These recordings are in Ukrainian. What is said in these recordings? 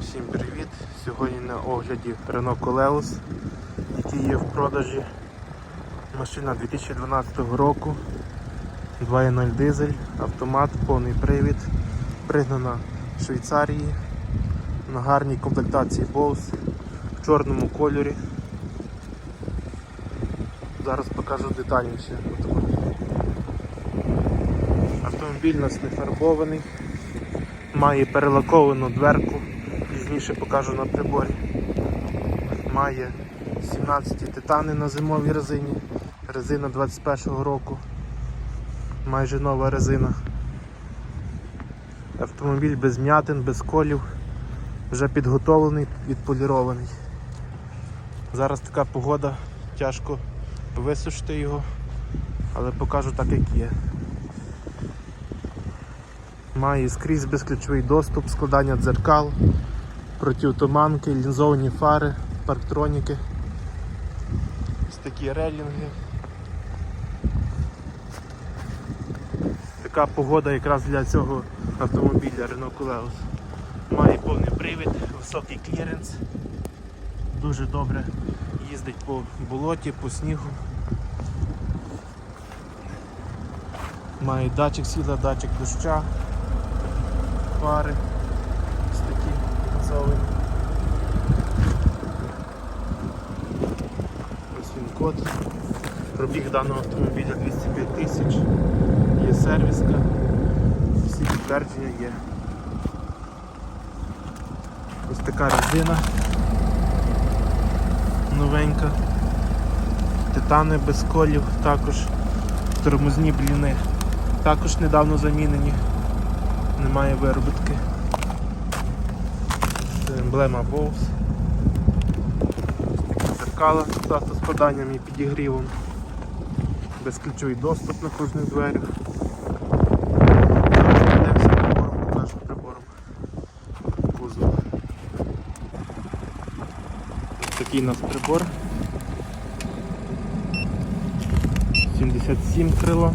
Всім привіт! Сьогодні на огляді Renault Coleos, який є в продажі. Машина 2012 року, 2.0 дизель, автомат, повний привід, пригнана в Швейцарії на гарній комплектації Bose в чорному кольорі. Зараз покажу детальніше автомобіль. Автомобіль у нас не фарбований, має перелаковану дверку, пізніше покажу на приборі. Має 17 титани на зимовій резині, резина 21 року, майже нова резина. Автомобіль без м'ятин, без колів, вже підготовлений, відполірований. Зараз така погода, тяжко висушити його, але покажу так, як є. Має скрізь безключовий доступ, складання дзеркал, противотуманки, лінзовані фари, парктроніки. Ось такі релінги. Така погода якраз для цього автомобіля Renault Coleos. Має повний привід, високий кліренс. Дуже добре їздить по болоті, по снігу. Має датчик світла, датчик доща, фари газовані. Ось він код. Пробіг даного автомобіля 205 тисяч. Є сервіска, всі підтвердження є. Ось така резина новенька. Титани без колів, також тормозні бліни. Також недавно замінені. Немає виробітки. Емблема Bose. Зеркала з автоскладанням і підігрівом. Безключовий доступ на кожних дверях. Пройдемося прибором, покажу такий у нас прибор. 77 крило.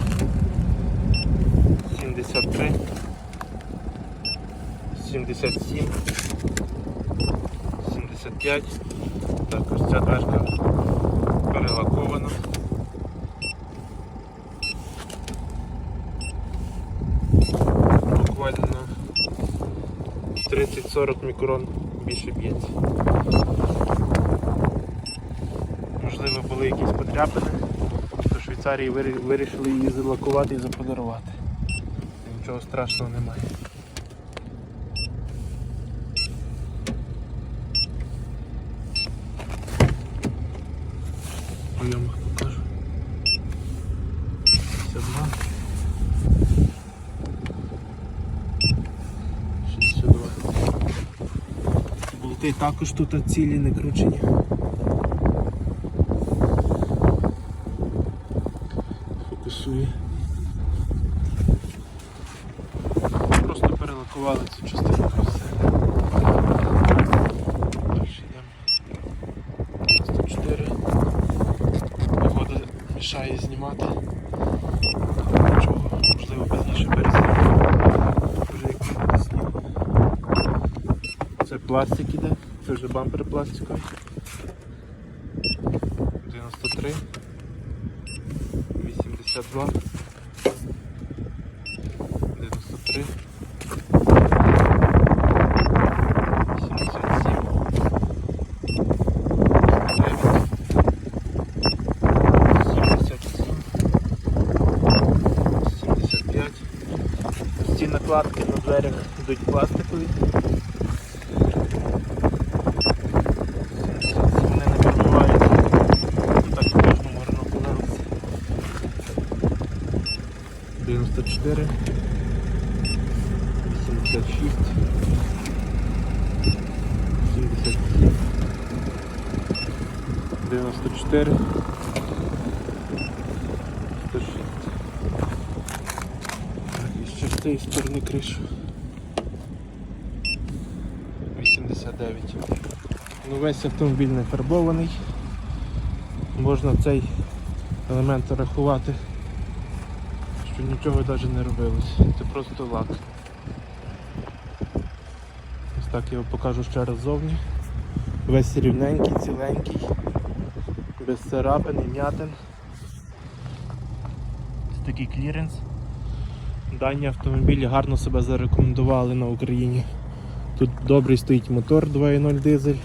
73, 77, 75. Також ця дверка перелакована. Буквально на 30-40 мікрон більше б'ється. Можливо, були якісь подряпини, то Швейцарії вирішили її залакувати і заполірувати. Нічого страшного немає. Пойомах покажу. 52. 62. Болти також тут цілі не кручені. Фокусує. Просто перелакували цю частину і все. Далі йдемо. 94. Погода мішає знімати. Нічого, можливо, пізніше перезнімемо. Вже як буде снігу. Це пластик іде, це вже бампер пластиковий. 93. 82. 93. 75. Ці накладки на дверях йдуть пластикові. 77 вони не пробиваються. Так в кожному Renault Coleos. 94. 86. 77. 94. 106. Так, і ще з цієї сторони кришу. 89. Ну, весь автомобіль не фарбований. Можна цей елемент рахувати, нічого навіть не робилось. Це просто лак. Ось Так, я вам покажу ще раз зовні. Весь рівненький, ціленький, без царапин і м'ятин. Це такий кліренс. Дані автомобілі гарно себе зарекомендували на Україні. Тут добрий стоїть мотор 2.0 дизель,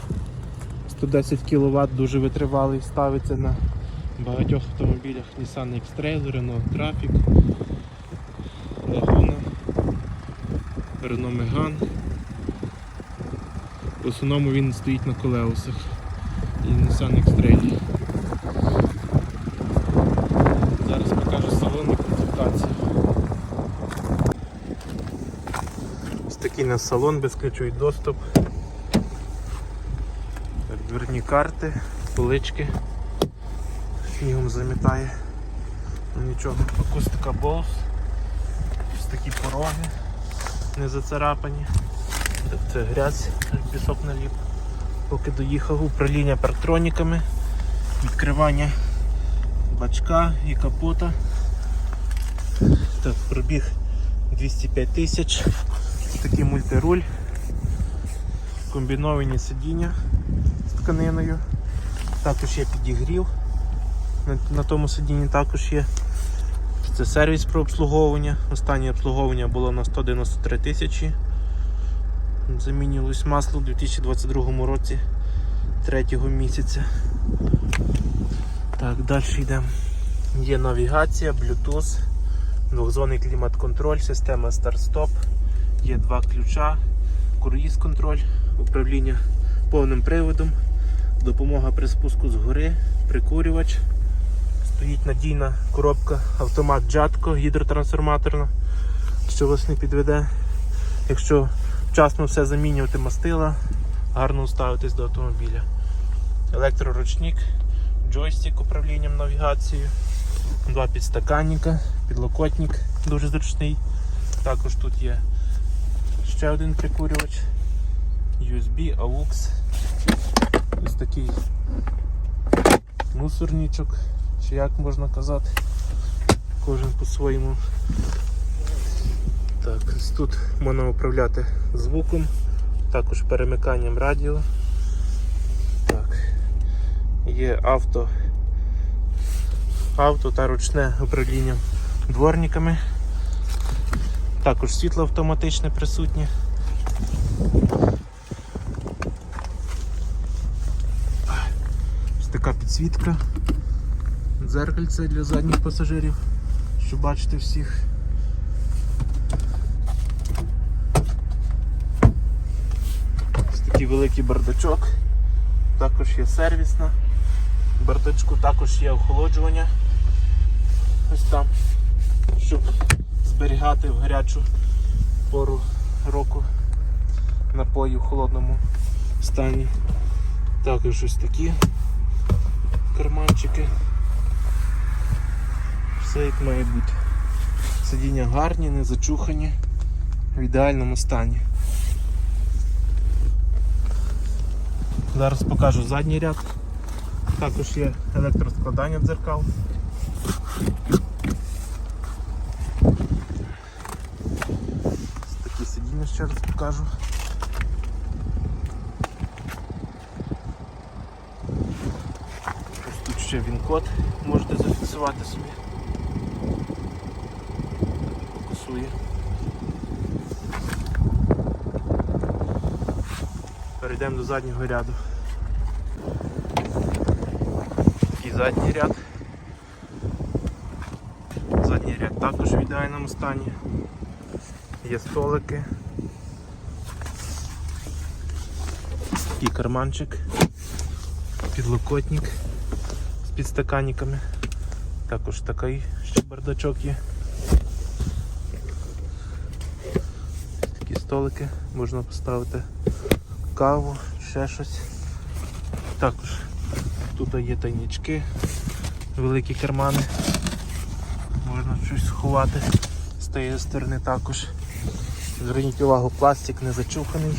110 кВт, дуже витривалий, ставиться на багатьох автомобілях Nissan X-Trail, Renault Trafic, Renault Megane. В основному він стоїть на колеусах і Nissan X-Trail. Зараз покажу салон і консультацію. Ось такий у нас салон, безключовий доступ. Так, Дверні карти, полички. Снігом замітає. Ну, Нічого, акустика Bose. Ось такі пороги не зацарапані. Це грязь, пісок наліп. Поки доїхав, управління парктроніками, відкривання бачка і капота. Так, пробіг 205 тисяч. Такий мультируль, комбіновані сидіння з тканиною. Також є підігрів. На, на тому сидінні також є. Це сервіс про обслуговування. Останнє обслуговування було на 193 тисячі. Замінювалось масло у 2022 році 3 місяця. Так, далі йдемо. Є навігація, Bluetooth, двохзонний клімат-контроль, система старт-стоп, є два ключа, круїз-контроль, управління повним приводом, допомога при спуску з гори, прикурювач. Стоїть надійна коробка, автомат Джатко гідротрансформаторна, що вас не підведе. Якщо вчасно все замінювати мастила, гарно ставитись до автомобіля. Електроручник, джойстик управлінням навігацією, два підстаканника, підлокотник дуже зручний. Також тут є ще один прикурювач, USB, AUX, ось такий мусорничок, чи як можна казати, кожен по-своєму. Так, тут можна управляти звуком, також перемиканням радіо. Так. Є авто, авто та ручне управління дворниками. Також світло автоматичне присутнє. Ось така підсвітка, дзеркальце для задніх пасажирів, щоб бачити всіх. Ось такий великий бардачок. Також є сервісна. В бардачку також є охолоджування. Ось там, щоб зберігати в гарячу пору року напої в холодному стані. Також ось такі карманчики. Все має бути. Сидіння гарні, не зачухані, в ідеальному стані. Зараз покажу задній ряд. Також є електроскладання дзеркал. Такі сидіння ще раз покажу. Ось тут ще він код можете зафіксувати собі. Фокусує. Перейдемо до заднього ряду. Такий задній ряд. Задній ряд також в ідеальному стані. Є столики. Такий карманчик, підлокотник з підстаканниками. Також такий ще бардачок є. Столики можна поставити каву, ще щось. Також тут є тайнички, великі кармани. Можна щось сховати з тієї сторони також. Зверніть увагу, пластик не зачуханий,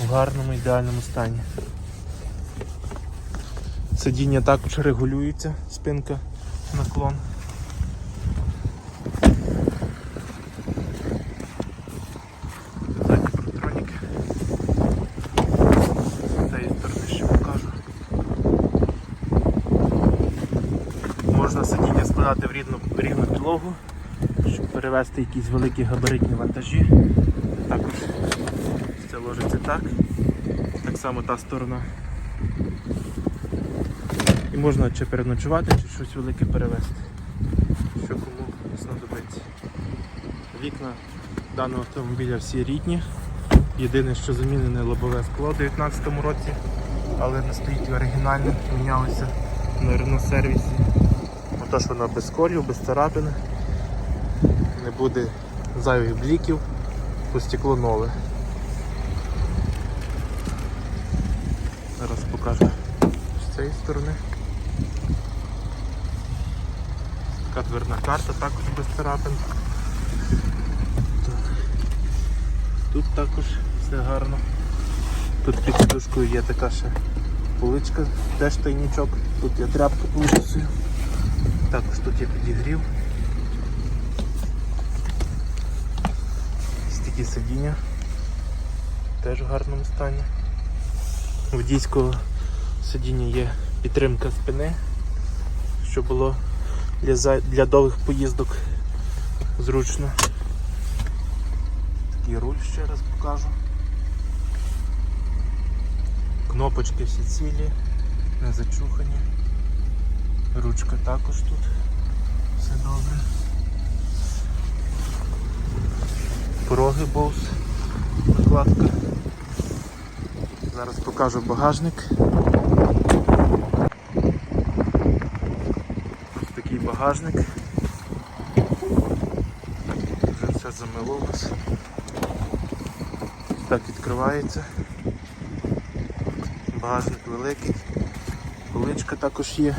в гарному ідеальному стані. Сидіння також регулюється, спинка, наклон. Задні парктроніки. Складати в рівну, рівну підлогу, щоб перевезти якісь великі габаритні вантажі. Також це ложиться так. Так само та сторона. І можна чи переночувати, чи щось велике перевезти. Що кому знадобиться. Вікна даного автомобіля всі рідні. Єдине, що замінене лобове скло у 2019 році, але не стоїть оригінальне, мінялося на Renault сервісі. Отож воно без колів, без царапини, не буде зайвих бліків, бо стекло нове. Зараз покажу з цієї сторони. Така дверна карта також без царапин. Тут також все гарно. Тут під сідушкою є така ще поличка, теж тайнічок. Тут є тряпка полицею. Також тут є підігрів. Ось такі сидіння. Теж в гарному стані. Водійського сидіння є підтримка спини, щоб було для, для довгих поїздок зручно. Такий руль ще раз покажу. Кнопочки всі цілі, не зачухані. Ручка також тут. Все добре. Пороги Bose, накладка. Зараз покажу багажник. Ось такий багажник. Вже все замилилось. Так відкривається. Багажник великий. Поличка також є.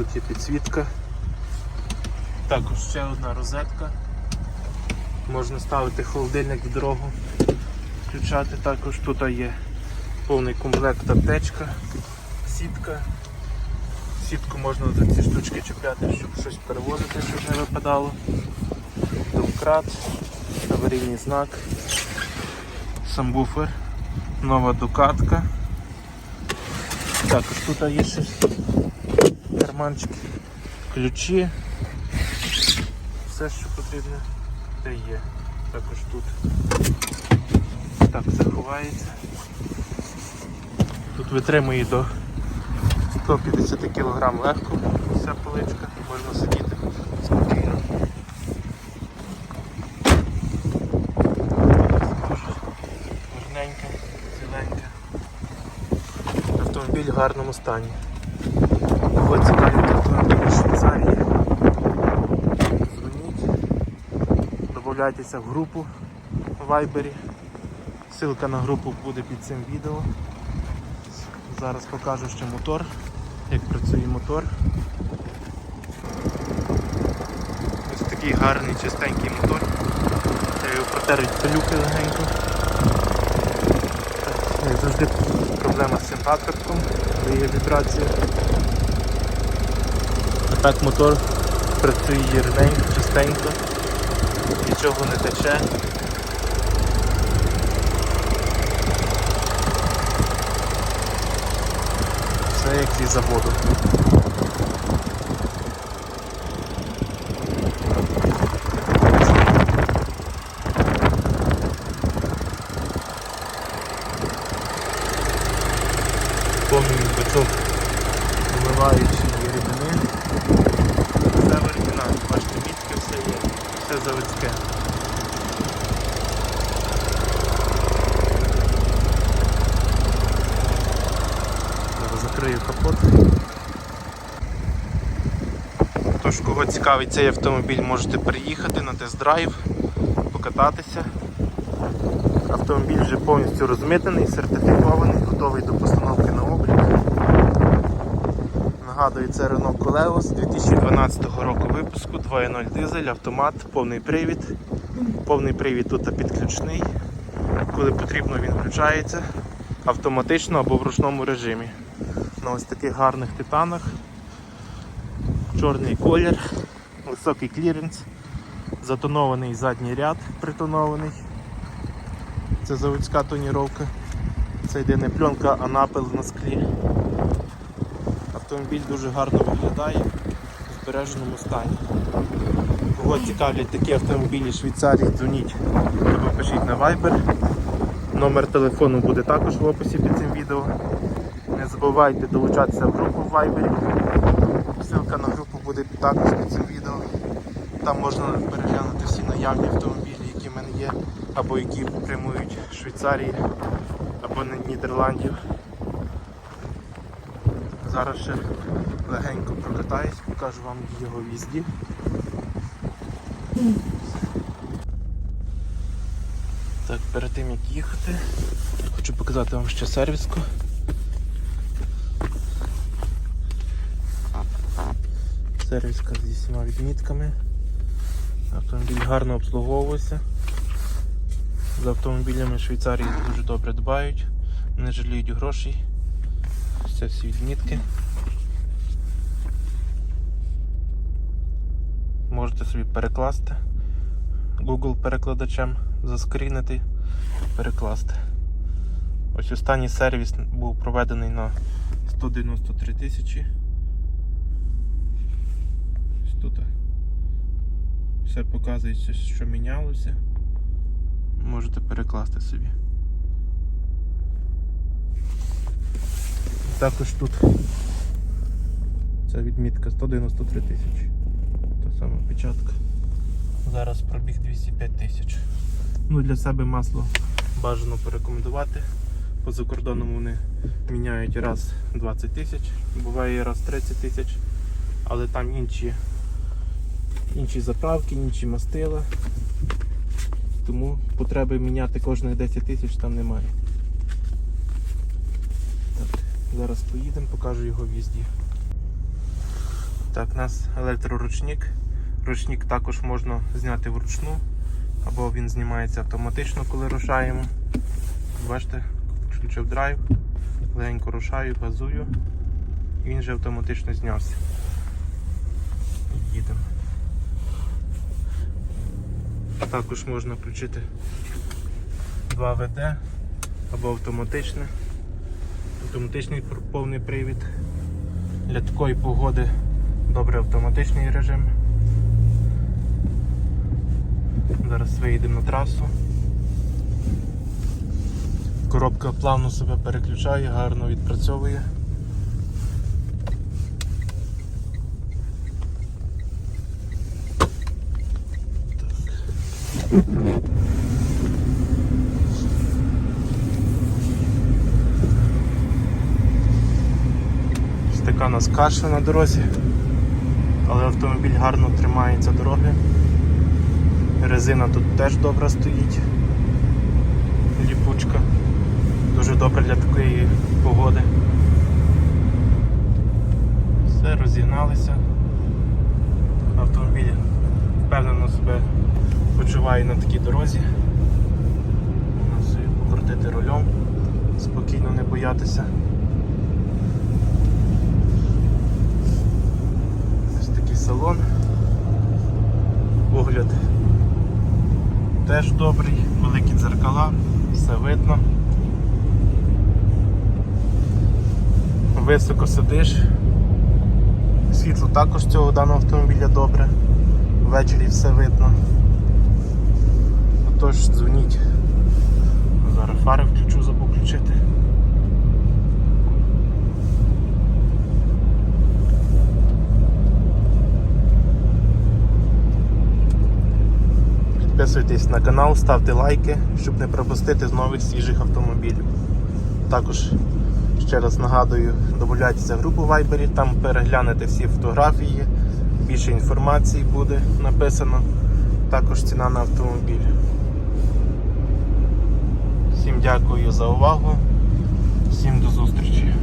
Тут є підсвітка. Також ще одна розетка. Можна ставити холодильник в дорогу, включати також. Тут є повний комплект аптечка, сітка. Сітку можна за ці штучки чіпляти, щоб щось перевозити, щоб не випадало. Домкрат, аварійний знак, самбуфер, нова докатка. Також тут є ще карманчики, ключі, все, що потрібно, де є. Також тут так заховається. Тут витримує до 150 кг легко вся поличка, можна сидіти спокійно. Гарненька. Автомобіль в гарному стані. Кого цікавить автомобіль в Швейцарії, дзвоніть, додайтеся в групу в Viber. Ссылка на групу буде під цим відео. Зараз покажу ще мотор, як працює мотор. Ось такий гарний чистенький мотор. Я його протер пилюки легенько. Як завжди проблема з цим патрубком, де є вібрація. А так мотор працює рівненько, чистенько, нічого не тече. Все як і заводу. Повний бачок вимиваючої рідини. Все в оригіналі. Бачите, мітки все є, Зараз закрию капот. Тож, кого цікавить цей автомобіль, можете приїхати на тест-драйв, покататися. Автомобіль вже повністю розмитений, сертифікований, готовий до постановки на облік. Нагадую, це Renault Coleos 2012 року випуску, 2.0 дизель, автомат, повний привід. Повний привід тут підключний. Коли потрібно, він включається автоматично або в ручному режимі. На ось таких гарних титанах. Чорний колір, високий кліренс, затонований задній ряд притонований. Це заводська тоніровка. Це йде не пленка, а напил на склі. Автомобіль дуже гарно виглядає в збереженому стані. Кого цікавлять такі автомобілі Швейцарії, дзвоніть або пишіть на Viber. Номер телефону буде також в описі під цим відео. Не забувайте долучатися в групу в Viber. Ссылка на групу буде також під цим відео. Там можна переглянути всі наявні автомобілі, які в мене є, або які прямують з Швейцарії, або Нідерландів. Зараз ще легенько прокатаюсь, покажу вам його в'їзді. Так, перед тим як їхати, хочу показати вам ще сервіску. Сервіска зі всіма відмітками. Автомобіль гарно обслуговувався. З автомобілями в Швейцарії дуже добре дбають, не жаліють грошей. Це всі відмітки. Можете собі перекласти Google перекладачем, заскрінити, перекласти. Ось останній сервіс був проведений на 193 тисячі. Ось тут все показується, що мінялося. Можете перекласти собі. Також тут ця відмітка 193 тисячі. Та сама печатка. Зараз пробіг 205 тисяч. Ну, для себе масло бажано порекомендувати. По закордонному вони міняють раз 20 тисяч, буває раз 30 тисяч, але там інші, інші заправки, інші мастила. Тому потреби міняти кожних 10 тисяч там немає. Зараз поїдемо, покажу його в їзді. Так, у нас електроручник. Ручник також можна зняти вручну, або він знімається автоматично, коли рушаємо. Бачите, включив драйв, легенько рушаю, газую, і він вже автоматично знявся. Їдемо. Також можна включити 2 ВД або автоматичне. Автоматичний повний привід. Для такої погоди добре автоматичний режим. Зараз виїдемо на трасу. Коробка плавно себе переключає, гарно відпрацьовує. Ось така у нас каша на дорозі, але автомобіль гарно тримається дороги. Резина тут теж добра стоїть. Ліпучка. Дуже добре для такої погоди. Все, розігналися. Автомобіль впевнено себе почуває на такій дорозі. Можна собі покрутити рулем, спокійно не боятися. Салон. Огляд теж добрий, великі дзеркала, все видно. Високо сидиш. Світло також цього даного автомобіля добре. Ввечері все видно. Отож, дзвоніть. Зараз фари включу, забув включити. Підписуйтесь на канал, ставте лайки, щоб не пропустити з нових свіжих автомобілів. Також ще раз нагадую, додавайтеся в групу Viber, там переглянете всі фотографії, більше інформації буде написано, також ціна на автомобіль. Всім дякую за увагу, всім до зустрічі.